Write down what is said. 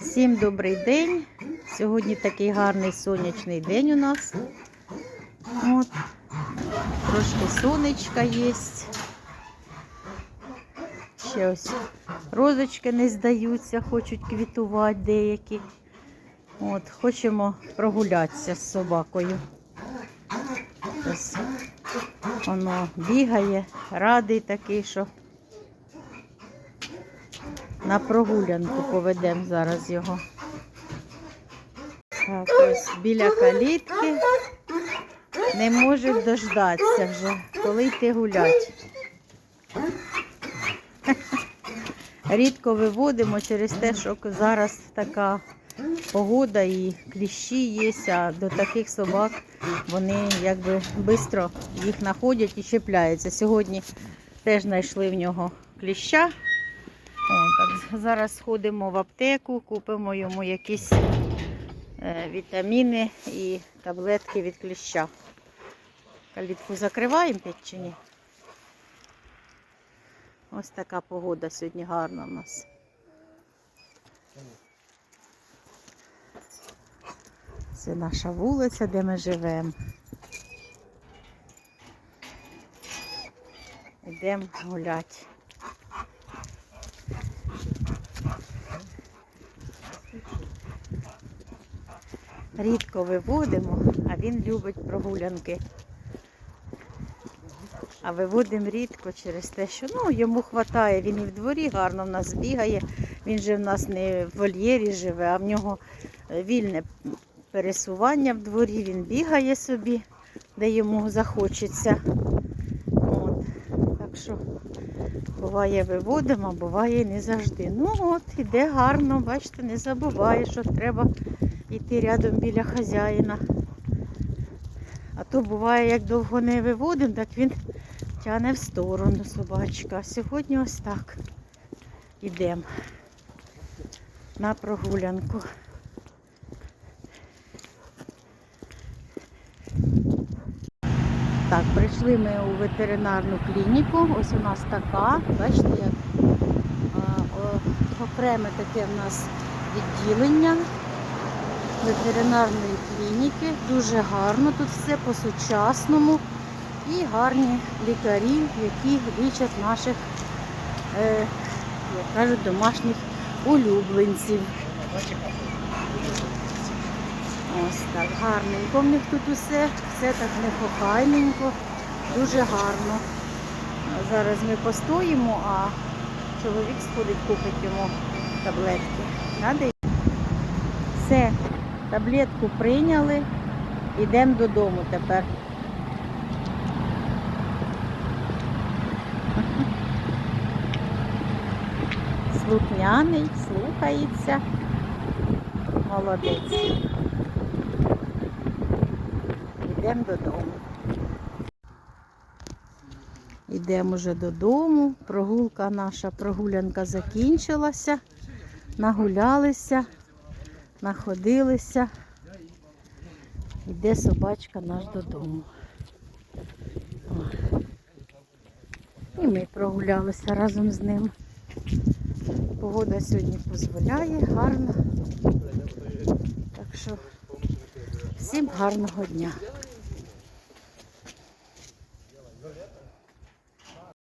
Всім добрий день. Сьогодні такий гарний сонячний день у нас. От. Трошки сонечка є. Ще ось розочки не здаються, хочуть квітувати деякі. От, хочемо прогулятися з собакою. Ось воно бігає, радий такий, що на прогулянку поведемо зараз його. Так, ось біля калітки. Не може дождатися вже, коли йти гулять. Рідко виводимо через те, що зараз така погода і кліщі є, а до таких собак вони якби швидко їх знаходять і чіпляються. Сьогодні теж знайшли в нього кліща. Зараз сходимо в аптеку, купимо йому якісь е, вітаміни і таблетки від кліща. Калітку закриваємо п'ять чи ні? Ось така погода сьогодні гарна у нас. Це наша вулиця, де ми живемо. Йдемо гуляти. Рідко виводимо, а він любить прогулянки. А виводимо рідко через те, що ну, йому вистачає, він і в дворі гарно в нас бігає. Він же в нас не в вольєрі живе, а в нього е, вільне пересування в дворі, він бігає собі, де йому захочеться. От. Так що буває виводимо, а буває не завжди. Ну от, іде гарно, бачите, не забуває, що треба йти рядом біля хазяїна. А то буває, як довго не виводимо, так він тягне в сторону собачка. Сьогодні ось так йдемо на прогулянку. Так, прийшли ми у ветеринарну клініку. Ось у нас така, бачите, як окреме таке в нас відділення ветеринарної клініки. Дуже гарно, тут все по-сучасному. І гарні лікарі, які лічать наших, е, як кажуть, домашніх улюбленців. Ось так, гарненько. В них тут усе, все так нехохайненько, дуже гарно. Зараз ми постоїмо, а чоловік сходить, купить йому таблетки. Надо? Все, таблетку прийняли, йдемо додому тепер. Слухняний, слухається. Молодець. Йдемо додому. Йдемо вже додому. Прогулка наша, прогулянка закінчилася. Нагулялися, находилися. Йде собачка наш додому. І ми прогулялися разом з ним. Погода сьогодні дозволяє, гарна. Так що всім гарного дня.